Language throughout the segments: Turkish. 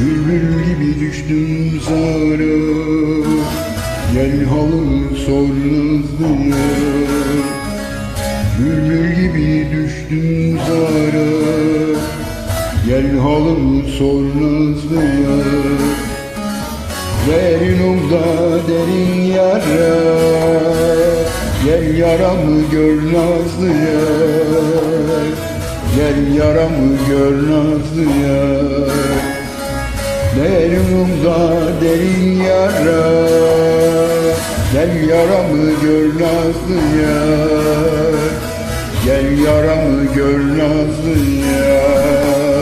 Bülbül gibi düştüm zara Gel halım sormaz diye Bülbül gibi düştüm zara Gel halım sormaz diye Verin umda derin yara Gel yaramı gör nazlı yer Gel yaramı gör nazlı yer Derin da derin yara Gel yaramı gör nazlı yar. Gel yaramı gör nazlı yar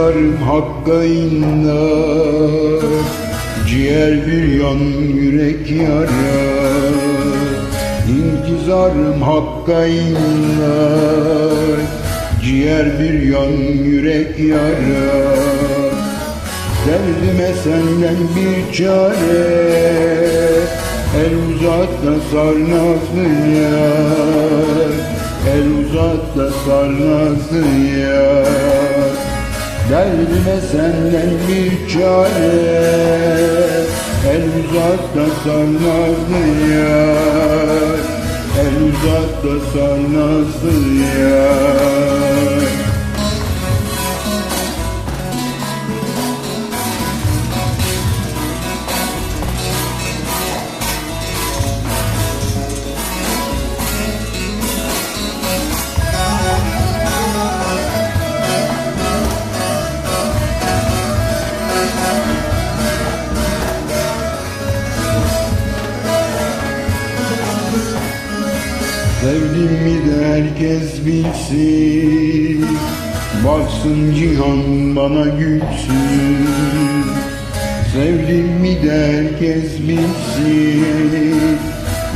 İntizarım hakka inler Ciğer bir yan yürek yarar İntizarım hakka inler Ciğer bir yan yürek yarar Derdime senden bir çare El uzat da sar nazlı yar El uzat da sar nazlı yar Derdime senden bir çare El uzat da sar nazlı yar El uzat da sar Sevdim mi de herkes bilsin. Baksın cihan bana gülsün. Sevdim mi de herkes bilsin.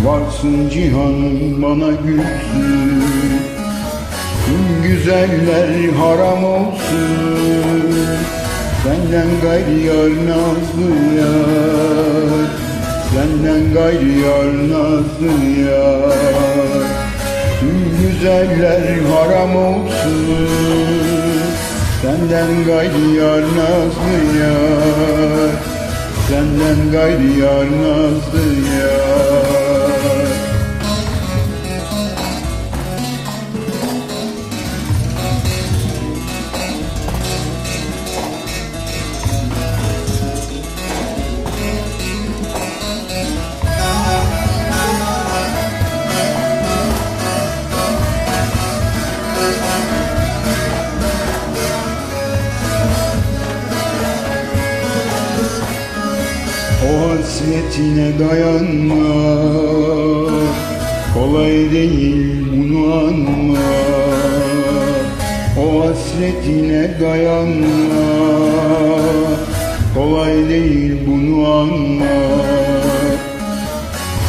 Varsın cihan bana gülsün. Tüm güzeller haram olsun. Senden gayrı yar nazlı yar. Senden gayrı yar nazlı yar güzeller haram olsun. Senden gayrı yar nazlı yar? Senden gayrı yar nazlı yar hasretine dayanma. Kolay değil bunu anma. O hasretine dayanma. Kolay değil bunu anma.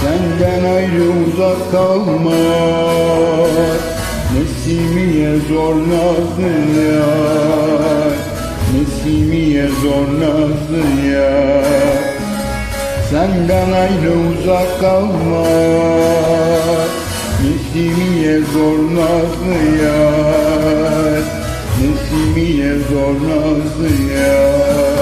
Senden ayrı uzak kalma. Nesimiye zor nazlı yar. Nesimiye zor nazlı yar Senden ayrı uzak kalma Nesimiye zor nazlı yar. Nesimiye zor nazlı yar